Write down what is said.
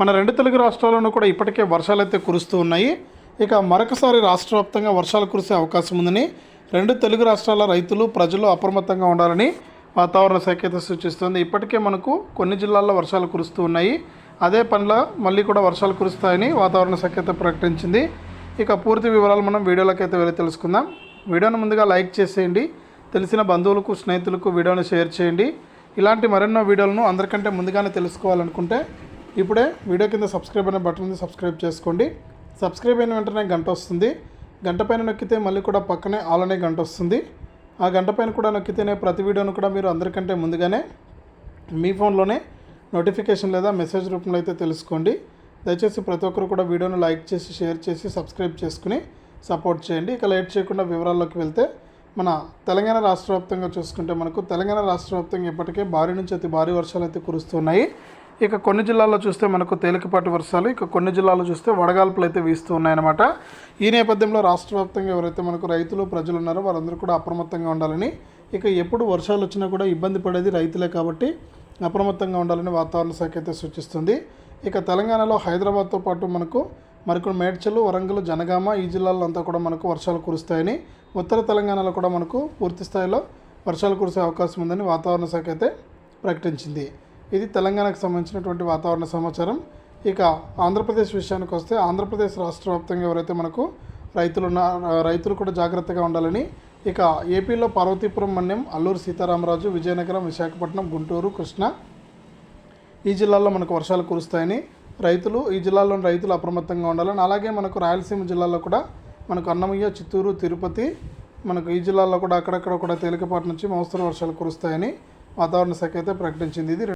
మన రెండు తెలుగు రాష్ట్రాల్లోనూ కూడా ఇప్పటికే వర్షాలైతే కురుస్తూ ఉన్నాయి. ఇక మరొకసారి రాష్ట్ర వ్యాప్తంగా వర్షాలు కురిసే అవకాశం ఉందని రెండు తెలుగు రాష్ట్రాల రైతులు ప్రజలు అప్రమత్తంగా ఉండాలని వాతావరణ శాఖ అయితే సూచిస్తుంది. ఇప్పటికే మనకు కొన్ని జిల్లాల్లో వర్షాలు కురుస్తూ ఉన్నాయి. అదే పనిలో మళ్ళీ కూడా వర్షాలు కురుస్తాయని వాతావరణ శాఖ అయితే ప్రకటించింది. ఇక పూర్తి వివరాలు మనం వీడియోలోకి అయితే వెళ్ళి తెలుసుకుందాం. వీడియోను ముందుగా లైక్ చేసేయండి. తెలిసిన బంధువులకు స్నేహితులకు వీడియోను షేర్ చేయండి. ఇలాంటి మరెన్నో వీడియోలను అందరికంటే ముందుగానే తెలుసుకోవాలనుకుంటే ఇప్పుడే వీడియో కింద సబ్స్క్రైబ్ అనే బటన్ ఉంది సబ్స్క్రైబ్ చేసుకోండి. సబ్స్క్రైబ్ అయిన వెంటనే గంట వస్తుంది. గంట పైన నొక్కితే మళ్ళీ కూడా పక్కనే ఆల్ అనే గంట వస్తుంది. ఆ గంట పైన కూడా నొక్కితేనే ప్రతి వీడియోను కూడా మీరు అందరికంటే ముందుగానే మీ ఫోన్లోనే నోటిఫికేషన్ లేదా మెసేజ్ రూపంలో అయితే తెలుసుకోండి. దయచేసి ప్రతి ఒక్కరు కూడా వీడియోను లైక్ చేసి షేర్ చేసి సబ్స్క్రైబ్ చేసుకుని సపోర్ట్ చేయండి. ఇక లేట్ చేయకుండా వివరాల్లోకి వెళ్తే మన తెలంగాణ రాష్ట్ర వ్యాప్తంగా చూసుకుంటే మనకు తెలంగాణ రాష్ట్ర వ్యాప్తంగా ఇప్పటికే భారీ నుంచి అతి భారీ వర్షాలు అయితే కురుస్తున్నాయి. ఇక కొన్ని జిల్లాల్లో చూస్తే మనకు తేలికపాటి వర్షాలు ఇక కొన్ని జిల్లాల్లో చూస్తే వడగాల్పులు అయితే వీస్తూ ఉన్నాయన్నమాట. ఈ నేపథ్యంలో రాష్ట్ర వ్యాప్తంగా ఎవరైతే మనకు రైతులు ప్రజలు ఉన్నారో వారందరూ కూడా అప్రమత్తంగా ఉండాలని ఇక ఎప్పుడు వర్షాలు వచ్చినా కూడా ఇబ్బంది పడేది రైతులే కాబట్టి అప్రమత్తంగా ఉండాలని వాతావరణ శాఖ అయితే సూచిస్తుంది. ఇక తెలంగాణలో హైదరాబాద్తో పాటు మనకు మరికొన్ని మేడ్చలు వరంగల్ జనగామ ఈ జిల్లాల్లో అంతా కూడా మనకు వర్షాలు కురుస్తాయని ఉత్తర తెలంగాణలో కూడా మనకు పూర్తి స్థాయిలో వర్షాలు కురిసే అవకాశం ఉందని వాతావరణ శాఖ అయితే ప్రకటించింది. ఇది తెలంగాణకు సంబంధించినటువంటి వాతావరణ సమాచారం. ఇక ఆంధ్రప్రదేశ్ విషయానికి వస్తే ఆంధ్రప్రదేశ్ రాష్ట్ర వ్యాప్తంగా ఎవరైతే మనకు రైతులు రైతులు కూడా జాగ్రత్తగా ఉండాలని ఇక ఏపీలో పార్వతీపురం మన్యం అల్లూరు సీతారామరాజు విజయనగరం విశాఖపట్నం గుంటూరు కృష్ణ. ఈ జిల్లాల్లో మనకు వర్షాలు కురుస్తాయని రైతులు ఈ జిల్లాలోని రైతులు అప్రమత్తంగా ఉండాలని అలాగే మనకు రాయలసీమ జిల్లాలో కూడా మనకు అన్నమయ్య చిత్తూరు తిరుపతి మనకు ఈ జిల్లాల్లో కూడా అక్కడక్కడ కూడా తేలికపాటి నుంచి మోస్తరు వర్షాలు కురుస్తాయని వాతావరణ శాఖ అయితే ప్రకటించింది. ఇది